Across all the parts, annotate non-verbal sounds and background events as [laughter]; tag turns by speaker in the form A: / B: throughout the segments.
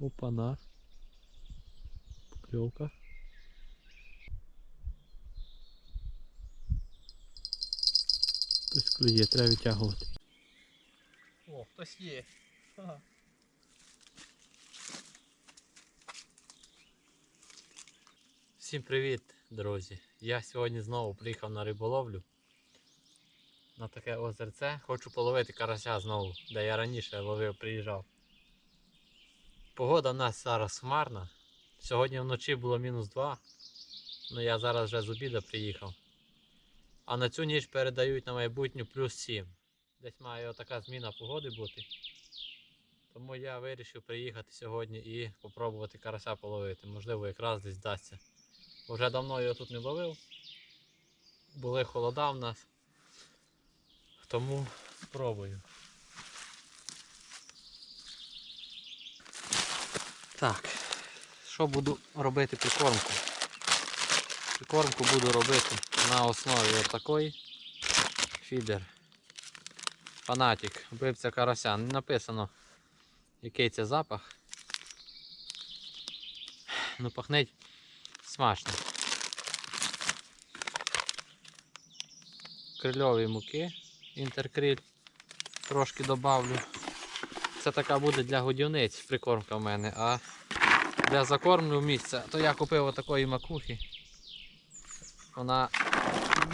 A: Опана. Покльовка. Хтось клює, треба витягувати. О, хтось є. Ага. Всім привіт, друзі! Я сьогодні знову приїхав на риболовлю. На таке озерце. Хочу половити карася знову, де я раніше ловив, приїжджав. Погода в нас зараз хмарна. Сьогодні вночі було мінус 2. Ну я зараз вже з обіда приїхав. А на цю ніч передають на майбутню плюс 7. Десь має така зміна погоди бути. Тому я вирішив приїхати сьогодні і спробувати карася половити. Можливо, якраз десь вдасться. Бо Вже давно його тут не ловив. Були холода в нас. Тому спробую. Так, що буду робити прикормку? Прикормку буду робити на основі такої фідер. Фанатик, вбивця карася. Не написано, який це запах. Ну пахнеть смачно. Крильові муки, інтеркриль трошки добавлю. Це така буде для годівниць прикормка в мене, а для закормлю місця, то я купив отакої макухи. Вона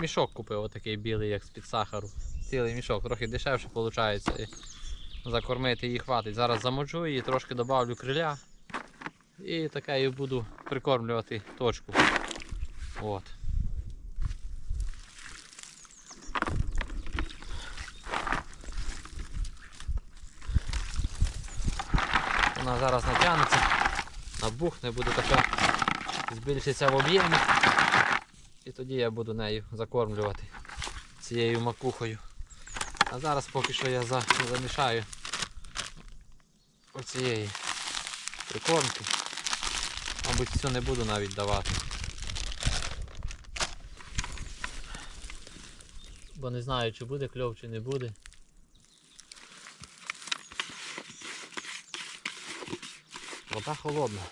A: мішок купив отакий білий, як з-під сахару. Цілий мішок, трохи дешевше виходить. Закормити її хватить. Зараз замочу її, трошки добавлю криля. І таке буду прикормлювати точку. От. Вона зараз натягнеться, набухне, буде така, збільшиться в об'ємі. І тоді я буду нею закормлювати цією макухою. А зараз поки що я за- замішаю оцієї прикормки. Мабуть, всю не буду навіть давати. Бо не знаю, чи буде кльов, чи не буде. Вода холодна.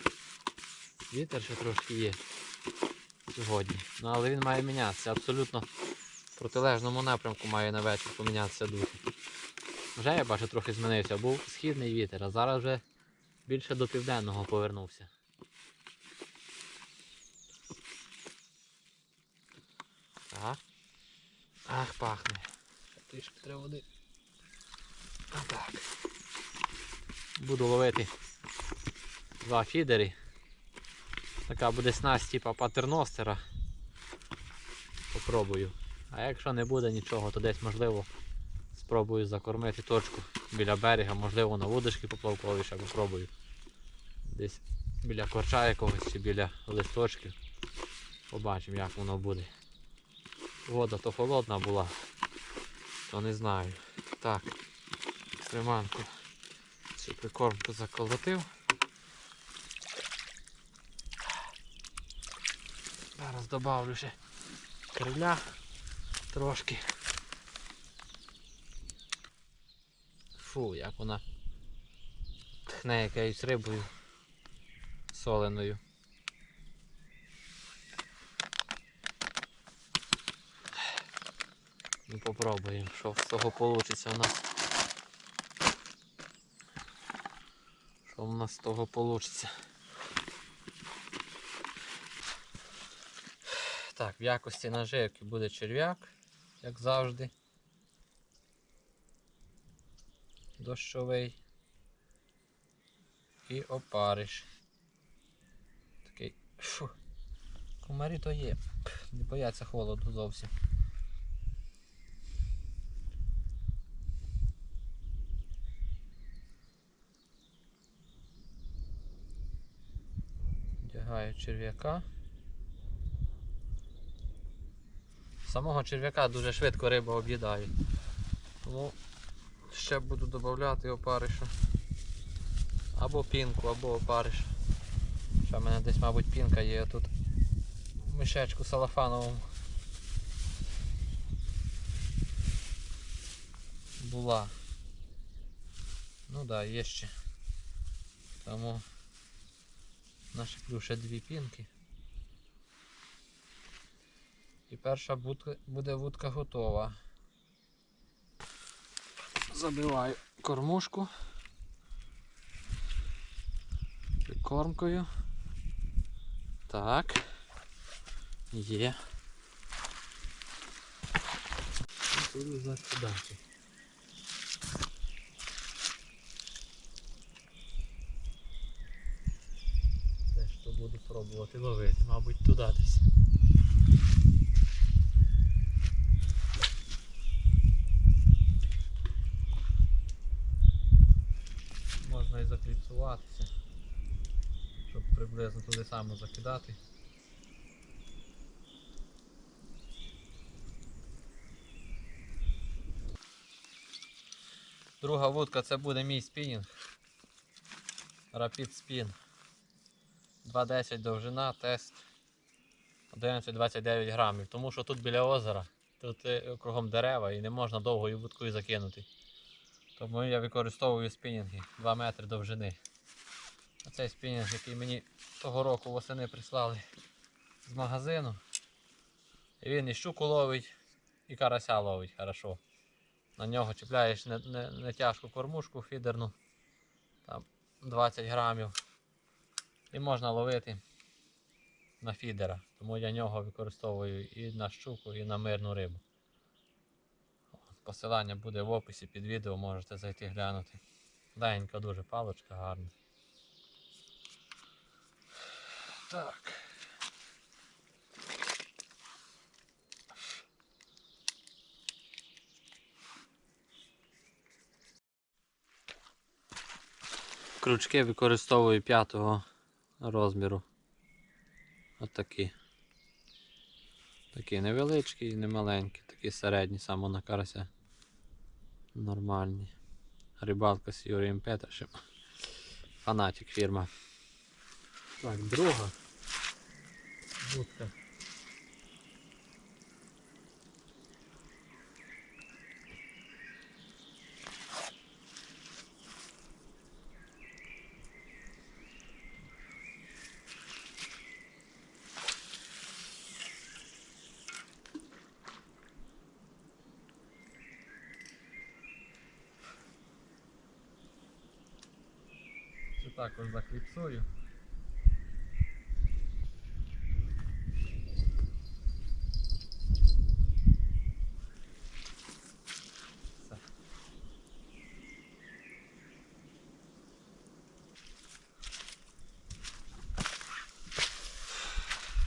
A: Вітер ще трошки є сьогодні. Ну але він має мінятися. Абсолютно в протилежному напрямку має на вечір помінятися дути. Вже я бачу трохи змінився. Був східний вітер, а зараз вже більше до південного повернувся. Так. Ах, пахне. Трішки треба води. Отак. Буду ловити два фідери. Така буде снасть типа патерностера. Попробую. А якщо не буде нічого, то десь можливо спробую закормити точку біля берега, можливо на вудочки поплавковіше попробую. Десь біля корча якогось чи біля листочків. Побачимо як воно буде. Вода то холодна була, то не знаю. Так, стриманку цю прикормку заколотив. Зараз добавлю ще криля трошки. Фу, як вона тхне якоюсь рибою соленою. Ну попробуємо, що з того вийде у нас. Що в нас з того вийде. Так, в якості наживки буде черв'як, як завжди. Дощовий. І опариш. Такий. Фу. Комарі то є. Не бояться холоду зовсім. Вдягаю черв'яка. Самого черв'яка дуже швидко риба об'їдає. Тому ще буду додати опариша. Або пінку, або опариш. Ще в мене десь, мабуть, пінка є тут мішечку салафановому. Була. Ну так, да, є ще. Тому Нашиплю ще дві пінки. І перша буде вудка готова. Забиваю кормушку. Прикормкою. Так. Є. Буду закидати. Ж то буду пробувати ловити, мабуть, туди десь. Можна і закліпсуватися, щоб приблизно туди само закидати. Друга вудка це буде мій спінінг. Rapid Spin. 2,10 довжина, тест 11-29 грамів. Тому що тут біля озера, тут е, кругом дерева і не можна довгою вудкою закинути. Тому я використовую спінінги 2 метри довжини. Оцей спінінг, який мені того року восени прислали з магазину. І він і щуку ловить, і карася ловить хорошо. На нього чіпляєш не, не, не тяжку кормушку фідерну, там 20 грамів. І можна ловити на фідера. Тому я нього використовую і на щуку, і на мирну рибу. Посилання буде в описі під відео, можете зайти глянути. Ленька дуже палочка гарна. Так. Крючки використовую п'ятого розміру. Отакі. Такі невеличкі і немаленькі, такі середні, саме на карася. Нормальні. Рибалка з Юрієм Петрашем. Фанатик фірма. Так, друга. Будка. Також закліпсую.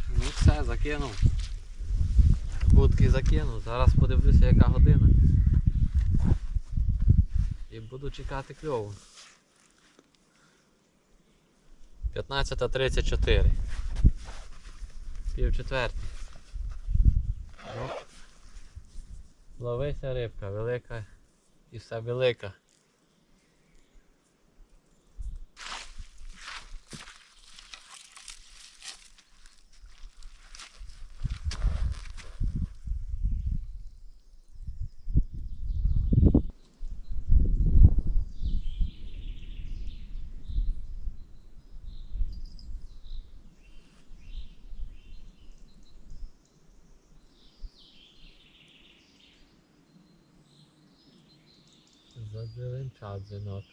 A: Ну все, закинув. Будки закинув. Зараз подивлюся яка година. І буду чекати кльову. 15.34. Пів четвертий. Ловися рибка, велика і все велика. million cards are not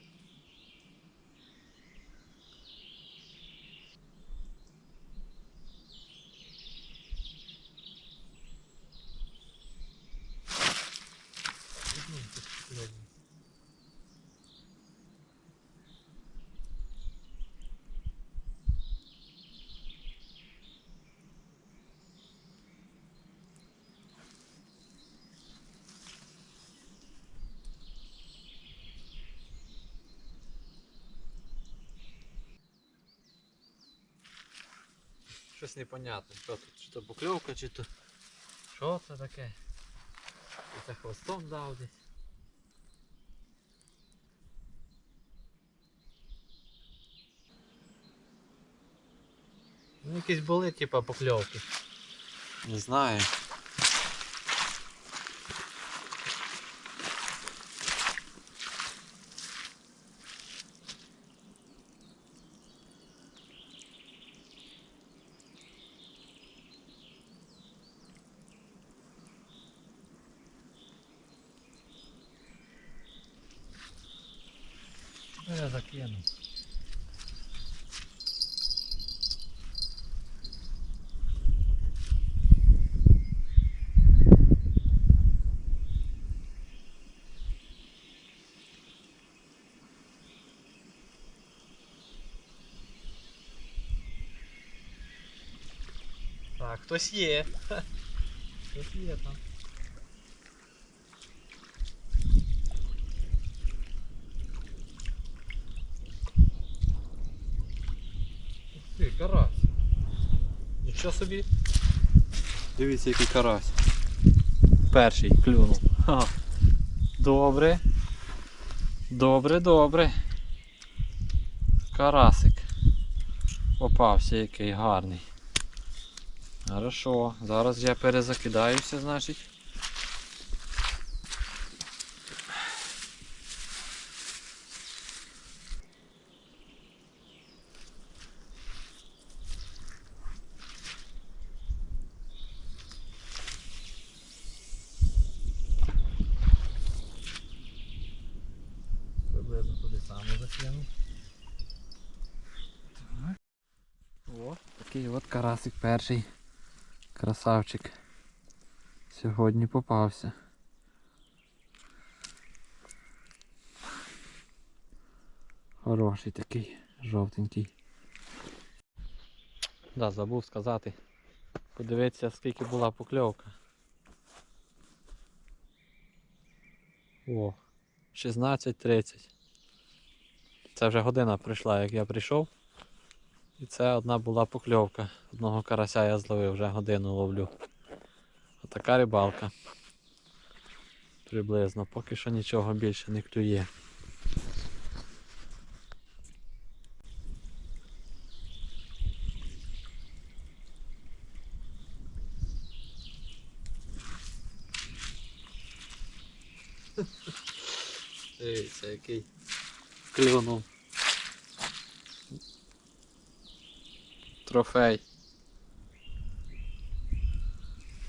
A: Щось непонятне. Що тут? Чи то покльовка, чи то. Що це таке? І це хвостом дав десь? Ну якісь були, типа покльовки. Не знаю. Я закину. Так, хтось є. Хтось є там. Ух карась. Нічого собі. Дивіться, який карась. Перший клюнув. Ха. Добре. Добре, добре. Карасик. Попався який гарний. Хорошо, зараз я перезакидаюся, значить. Приблизно туди Так. О, такий от карасик перший. Красавчик. Сьогодні попався. Хороший такий, жовтенький. Да, забув сказати. Подивіться, скільки була покльовка. О, 16.30. Це вже година прийшла, як я прийшов. І це одна була покльовка. Одного карася я зловив, вже годину ловлю. Отака рибалка. Приблизно, поки що нічого більше не клює. Дивіться, який клюнув. Трофей.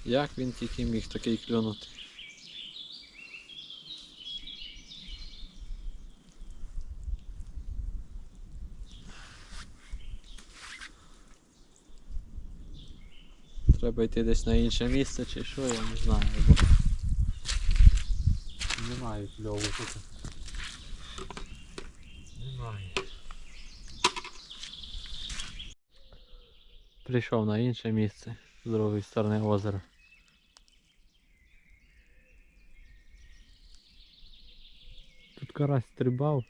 A: Як він тільки міг такий клюнути? Треба йти десь на інше місце чи що, я не знаю. Бо... Немає кльову тут. Немає. Прийшов на інше місце з другої сторони озера. Тут карась стрибав,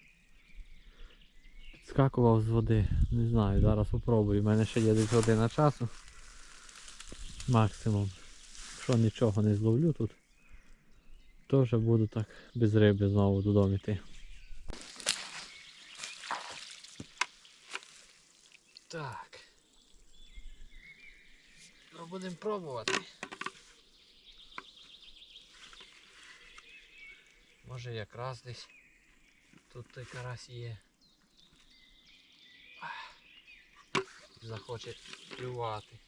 A: підскакував з води. Не знаю, зараз спробую. У мене ще є десь година часу. Максимум. Якщо нічого не зловлю тут, то вже буду так без риби знову додому йти. Так. Ну, будемо пробувати. Може якраз десь тут той карась є. Захоче клювати.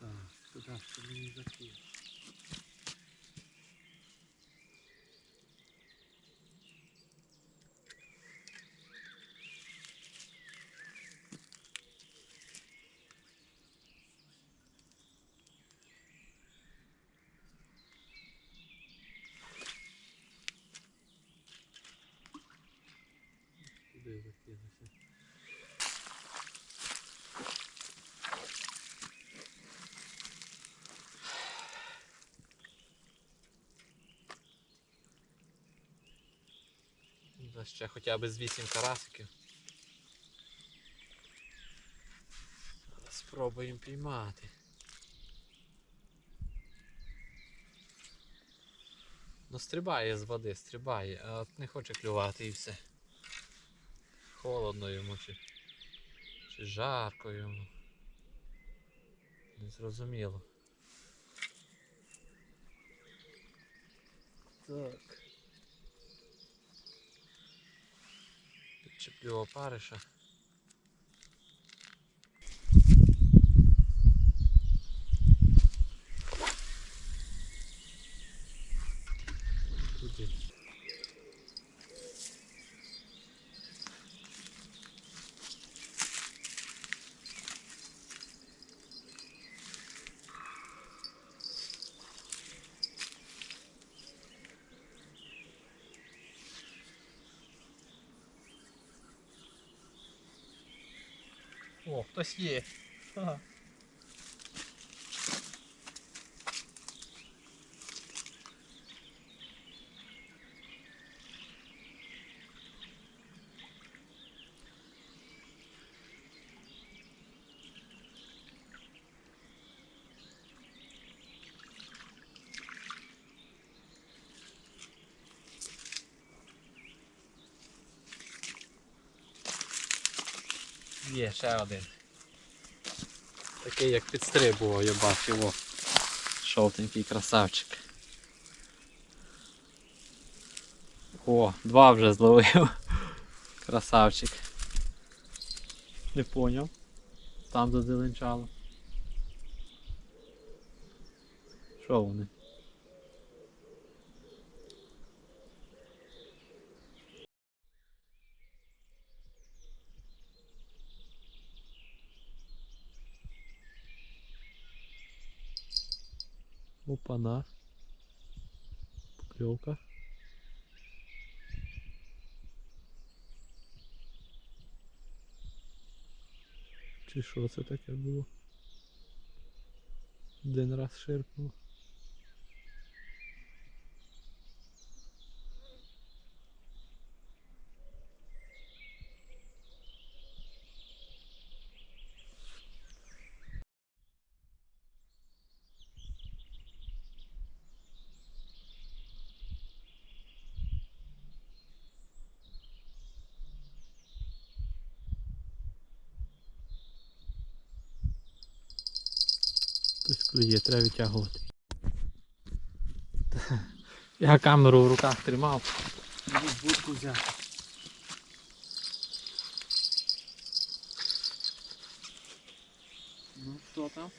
A: Так, туди щоб не закинути. Да ще хоча б з 8 карасиків. Спробуємо піймати. Ну стрибає з води, стрибає, а от не хоче клювати і все. Холодно йому чи, чи жарко йому. Незрозуміло. Так. ce plouă, pare așa. О, хтось є. Ага. Є ще один. Такий як підстрибував, я бачив. О. Жовтенький красавчик. О, два вже зловив. Красавчик. Не поняв. Там зазеленчало. Що вони? Опана. Поклевка. Чи що це таке було? Один раз ширкнув. Хтось клює, треба витягувати. [laughs] Я камеру в руках тримав. Будку взяти. Ну, хто там?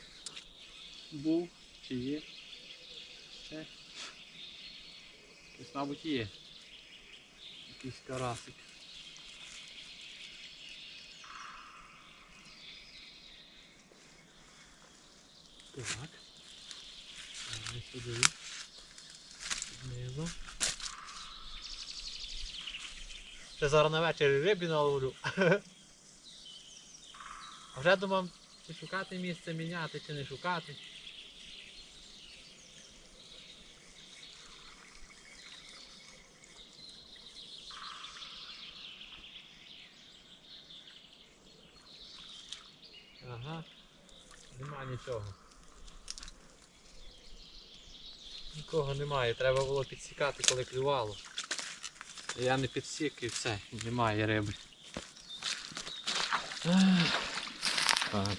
A: Був чи є? Ще? Якийсь, мабуть, є. Якийсь карасик. Так. Давай сюди. Знизу. Ще зараз на вечір рибі наловлю. [laughs] А вже думав, чи шукати місце міняти, чи не шукати. Ага, нема нічого. Нікого немає, треба було підсікати, коли клювало. Я не підсік і все, немає риби. Так.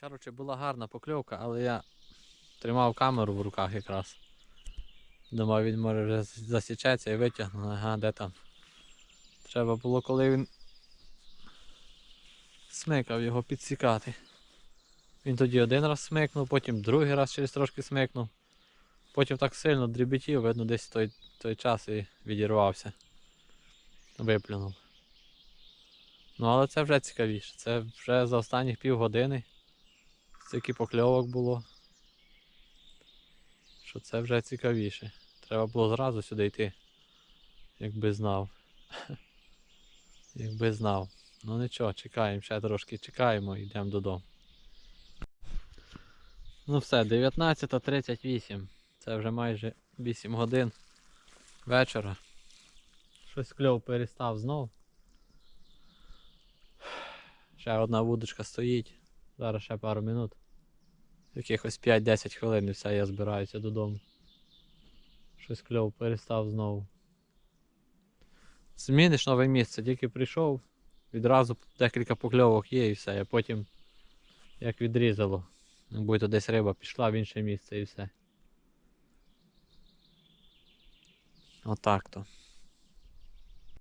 A: Коротше, була гарна покльовка, але я тримав камеру в руках якраз. Думав, він може вже засічеться і витягнув. Ага, де там. Треба було, коли він смикав його підсікати. Він тоді один раз смикнув, потім другий раз через трошки смикнув. Потім так сильно дрібітів, видно, десь той, той час і відірвався. Виплюнув. Ну але це вже цікавіше. Це вже за останніх півгодини. Стільки покльовок було. Що це вже цікавіше. Треба було зразу сюди йти. Якби знав. [laughs] Якби знав. Ну нічого, чекаємо, ще трошки чекаємо і йдемо додому. Ну все, 19.38. Це вже майже 8 годин вечора. Щось кльов перестав знов. Ще одна вудочка стоїть. Зараз ще пару минут. Якихось 5-10 хвилин і все, я збираюся додому. Щось кльов перестав знову. Зміниш нове місце, тільки прийшов, відразу декілька покльовок є і все, а потім як відрізало. Будь-то десь риба пішла в інше місце і все. Отак то.